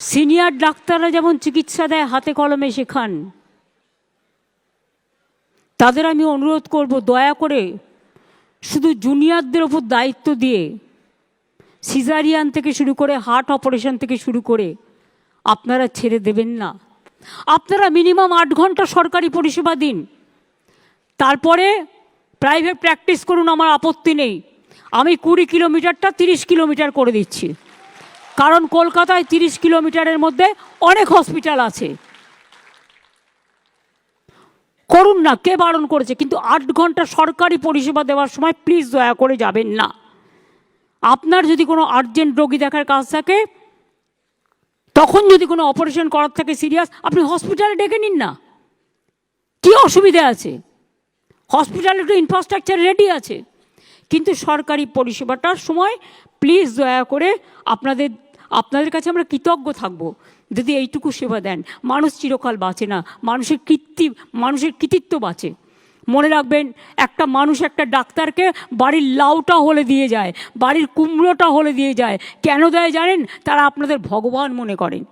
Senior ডাক্তাররা যেমন চিকিৎসা দেয়, হাতে কলমে শেখান। তাদের আমি অনুরোধ করব, দয়া করে শুধু জুনিয়রদের ওপর দায়িত্ব দিয়ে সিজারিয়ান থেকে শুরু করে হার্ট অপারেশন থেকে শুরু করে আপনারা ছেড়ে দেবেন না। আপনারা মিনিমাম আট ঘণ্টা সরকারি পরিষেবা দিন। তারপরে প্রাইভেট প্র্যাকটিস করুন, আমার আপত্তি নেই। আমি কুড়ি কিলোমিটারটা তিরিশ কিলোমিটার করে দিচ্ছি। কারণ কলকাতায় তিরিশ কিলোমিটারের মধ্যে অনেক হসপিটাল আছে। করুন না, কে বারণ করেছে? কিন্তু আট ঘণ্টা সরকারি পরিষেবা দেওয়ার সময় প্লিজ দয়া করে যাবেন না। আপনার যদি কোনো আর্জেন্ট রোগী দেখার কাজ থাকে, তখন যদি কোনো অপারেশন করার থাকে সিরিয়াস আপনি হসপিটালে ডেকে নিন না। কী অসুবিধা আছে? হসপিটালে তো ইনফ্রাস্ট্রাকচার রেডি আছে। কিন্তু সরকারি পরিষেবাটার সময় প্লিজ দয়া করে আপনাদের আপনাদের কাছে আমরা কৃতজ্ঞ থাকব। যদি এইটুকু সেবা দেন, মানুষ চিরকাল বাঁচে না, মানুষের কৃত্তি মানুষের কৃতিত্ব বাঁচে। মনে রাখবেন, একটা মানুষ একটা ডাক্তারকে বাড়ির লাউটা হলে দিয়ে যায়, বাড়ির কুমড়োটা হলে দিয়ে যায়। কেন দেয় জানেন? তারা আপনাদের ভগবান মনে করেন।